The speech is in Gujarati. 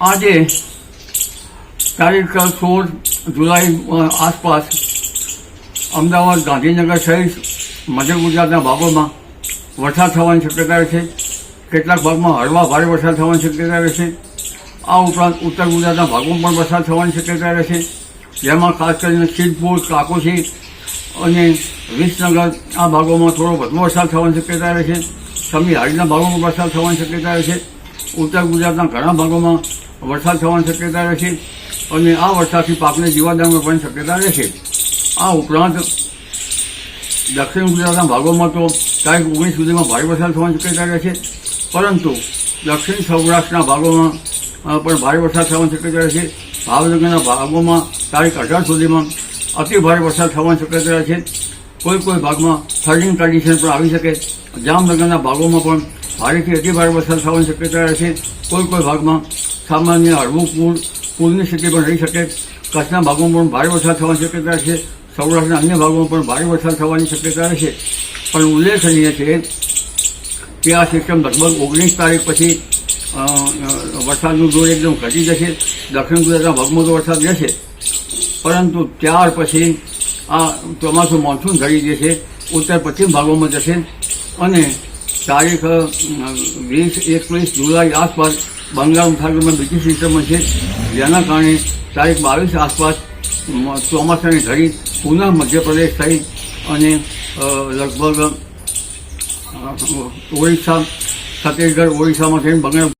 આજે તારીખ સોળ જુલાઈ આસપાસ અમદાવાદ ગાંધીનગર સહિત મધ્ય ગુજરાતના ભાગોમાં વરસાદ થવાની શક્યતા છે. કેટલાક ભાગમાં હળવા ભારે વરસાદ થવાની શક્યતા રહેશે આ ઉપરાંત ઉત્તર ગુજરાતના ભાગોમાં પણ વરસાદ થવાની શક્યતા રહેશે જેમાં ખાસ કરીને સિદ્ધપુર કાકોશી અને વિસનગર આ ભાગોમાં થોડો વધુ વરસાદ થવાની શક્યતા રહેશે સમી હાડીના ભાગોમાં વરસાદ થવાની શક્યતા રહેશે ઉત્તર ગુજરાતના ઘણા ભાગોમાં વરસાદ થવાની શક્યતા રહેશે અને આ વરસાદથી પાકને જીવાદાન પણ શક્યતા રહેશે. આ ઉપરાંત દક્ષિણ ગુજરાતના ભાગોમાં તો તારીખ ઓગણીસ સુધીમાં ભારે વરસાદ થવાની શક્યતા રહેશે, પરંતુ દક્ષિણ સૌરાષ્ટ્રના ભાગોમાં પણ ભારે વરસાદ થવાની શક્યતા રહેશે. ભાવનગરના ભાગોમાં તારીખ અઢાર સુધીમાં અતિ ભારે વરસાદ થવાની શક્યતા રહેશે. કોઈ કોઈ ભાગમાં થર્ડિંગ કન્ડિશન પણ આવી શકે. જામનગરના ભાગોમાં પણ ભારેથી અતિ ભારે વરસાદ થવાની શક્યતા રહેશે કોઈ કોઈ ભાગમાં સામાન્ય હળવું પૂર, પૂરની સ્થિતિ પણ રહી શકે. કચ્છના ભાગોમાં પણ ભારે વરસાદ થવાની શક્યતા રહેશે સૌરાષ્ટ્રના અન્ય ભાગોમાં પણ ભારે વરસાદ થવાની શક્યતા રહેશે પણ ઉલ્લેખનીય છે કે આ સિસ્ટમ લગભગ ઓગણીસ તારીખ પછી વરસાદનું જોર એકદમ ઘટી જશે. દક્ષિણ ગુજરાતના ભાગમાં તો વરસાદ રહેશે. પરંતુ ત્યાર પછી આ ચોમાસું મોન્સૂન ધરી જશે. ઉત્તર પશ્ચિમ ભાગોમાં જશે. અને તારીખ વીસ એકવીસ જુલાઈ આસપાસ બંગાળ ઉપસાગરમાં બીજી સિસ્ટમ છે. જેના કારણે તારીખ બાવીસ આસપાસ ચોમાસાની ઘડી પુનઃ મધ્યપ્રદેશ થઈ અને લગભગ ઓડિશા છત્તીસગઢ ઓડિશામાં થઈને બંગાળ